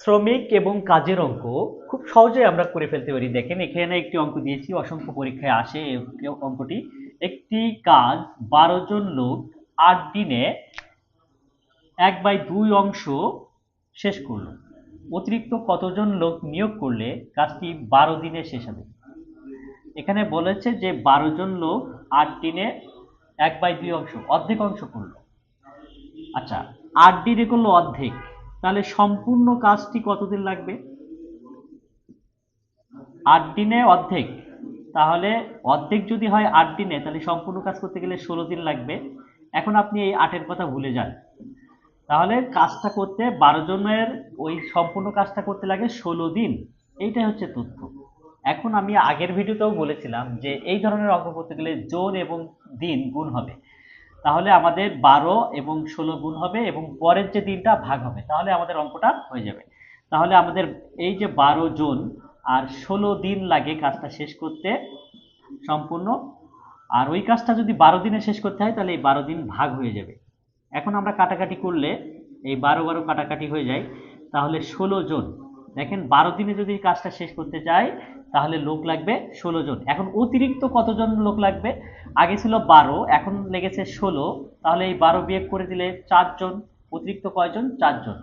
শ্রমিক এবং কাজের অঙ্ক খুব সহজে আমরা করে ফেলতে পারি। দেখেন, এখানে একটি অঙ্ক দিয়েছি, অসংখ্য পরীক্ষায় আসে অঙ্কটি। একটি কাজ বারো জন লোক আট দিনে এক বাই দুই অংশ শেষ করল। অতিরিক্ত কতজন লোক নিয়োগ করলে কাজটি বারো দিনে শেষ হবে? এখানে বলেছে যে বারো জন লোক আট দিনে এক বাই দুই অংশ, অর্ধেক অংশ করল। আচ্ছা আট দিনে করল অর্ধেক। তাহলে সম্পূর্ণ কাজটি কতদিন লাগবে? আট দিনে অর্ধেক। তাহলে অর্ধেক যদি হয় আট দিনে, তাহলে সম্পূর্ণ কাজ করতে গেলে ষোলো দিন লাগবে। এখন আপনি এই আটের কথা ভুলে যান। তাহলে কাজটা করতে বারো জনের ওই সম্পূর্ণ কাজটা করতে লাগে ষোলো দিন। এইটাই হচ্ছে তথ্য। এখন আমি আগের ভিডিওতেও বলেছিলাম যে এই ধরনের অঙ্ক করতে গেলে জোন এবং দিন গুণ হবে। তাহলে আমাদের বারো এবং ষোলো গুণ হবে এবং পরের যে দিনটা ভাগ হবে, তাহলে আমাদের অঙ্কটা হয়ে যাবে। তাহলে আমাদের এই যে বারো জন আর ষোলো দিন লাগে কাজটা শেষ করতে সম্পূর্ণ। আর ওই কাজটা যদি বারো দিনে শেষ করতে হয়, তাহলে এই বারো দিন ভাগ হয়ে যাবে। এখন আমরা কাটাকাটি করলে এই বারো বারো কাটাকাটি হয়ে যায়। তাহলে ষোলো জন দেখেন বারো দিনে যদি কাজটা শেষ করতে চাই, তাহলে লোক লাগবে ষোলো জন। এখন অতিরিক্ত কতজন লোক লাগবে? আগে ছিল বারো, এখন লেগেছে ষোলো। তাহলে এই বারো বিয়ে করে দিলে চারজন, অতিরিক্ত কয়জন? চারজন।